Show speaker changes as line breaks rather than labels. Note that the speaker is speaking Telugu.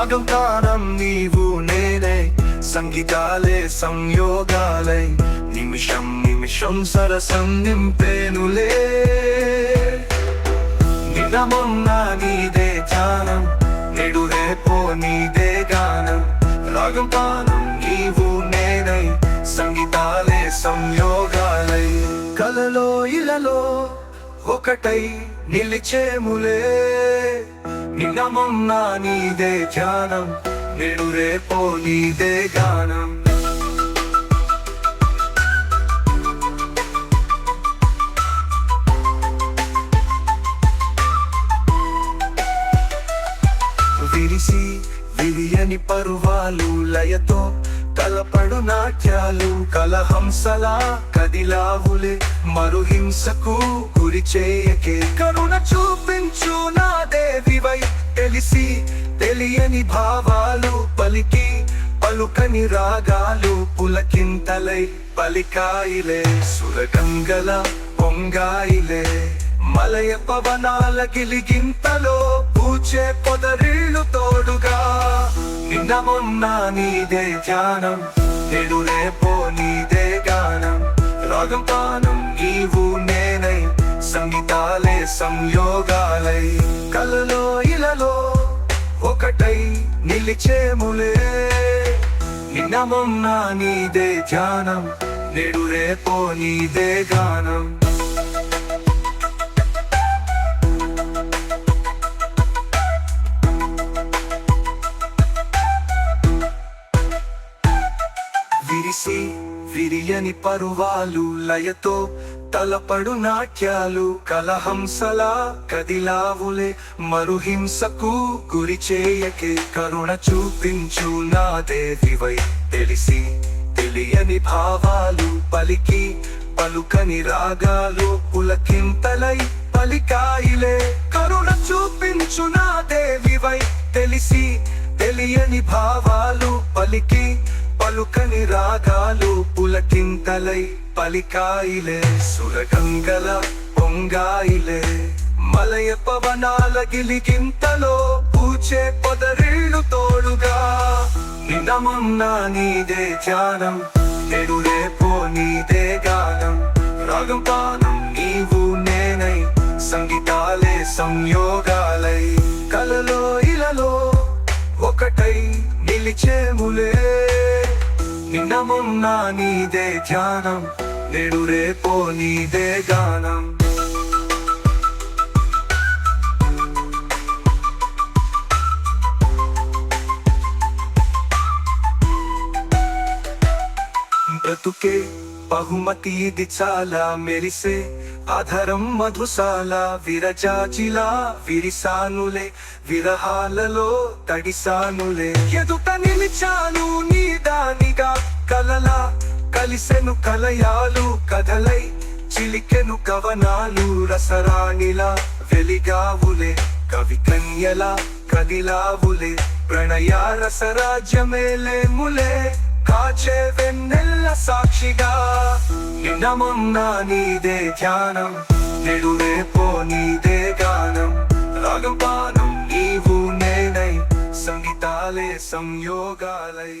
రాగం నీవు నేనే. సంగీతాలే సంయోగాలై. నిమిషం నిమిషం సరసం నింపేనులే. నినమొన్న నీదే ధ్యానం. నేడు రేపో నీదే గానం. రాగం కానం నీవు నేనై. సంగీతాలే సంయోగాలై. కలలో ఇలలో ఒకటై నిలిచేములే. నినమొన్న నీదే ధ్యానం నేడు రేపో నీదే గానం. విరిసి విరియని పరువాలు లయతో కలపడు నాట్యాలు కలహంసలా కదిలావులే మరుహింసకు గురి చేయకే. కరుణ చూపించు నా కలిసి తెలియని భావాలు పలికి పలుకని రాగాలు పులకింతలై పలికాయిలే. సురగంగల పొంగాయిలే. మలయ పవనాల గిలిగింతలో పూచే పొదరిళ్ళు తోడుగా. నిన్న మొన్న నీదే ధ్యానం నేడు రేపో నీదే గానం. రాగం పానం నీవు నేనై సంగీతాలే సంయోగాలై. కలలో ఇలలో ఒకటై నిలిచేములే. నిన్న మొన్న నీదే ధ్యానం నేడు రేపో నీదే గానం. విరిసి విరియని పరువాలు లయతో తలపడు నాట్యాలు కలహంసలా కదిలావులే మరుహింసకు గురి చేయకే కరుణ చూపించు నా దేవివై. తెలిసి తెలియని భావాలు పలికి పలుకని రాగాలు పులకింతలై పలికాయిలే. కరుణ చూపించు నా దేవివై. తెలిసి తెలియని భావాలు పలికి పలుకని రాగాలు పులకింతలై పలికాయిలే సురగంగల పొంగాయిలే. మలయ పవనాల గిలిగింతలో పూచే పొదరిల్లు తోడుగా. నినమొన్న నీదే ధ్యానం నేడు రేపో నీదే గానం. రాగం పానం నీవు నేనై సంగీతాలే సంయోగాలై. కలలో ఇలలో ఒకటై నిలిచేములే. నిన్న మొన్న నీదే ధ్యానం నేడు రేపో నీదే గానం. బ్రతుకే బహుమతి ఇది చాలా మెరిసే అధరం మధుసాల విరచాచిలా విరిసానులే విరహాలలో తడిసానులే. ఎదుట నిలిచాను నీ దానిగా కలలా కలిసెను కలయాలు కథలై చిలికెను కవనాలు రసరాణిలా వెలిగావులే కవి కన్యల కదిలావులే ప్రణయ రసరాజ్యమేలే ములే కాచే వెన్నెల్ల సాక్షిగా నిన్న నీదే ధ్యానం నెడు రేపో నీదే గానం రాగపానం నీవు నేనై సంగీతాలే సంయోగాలై.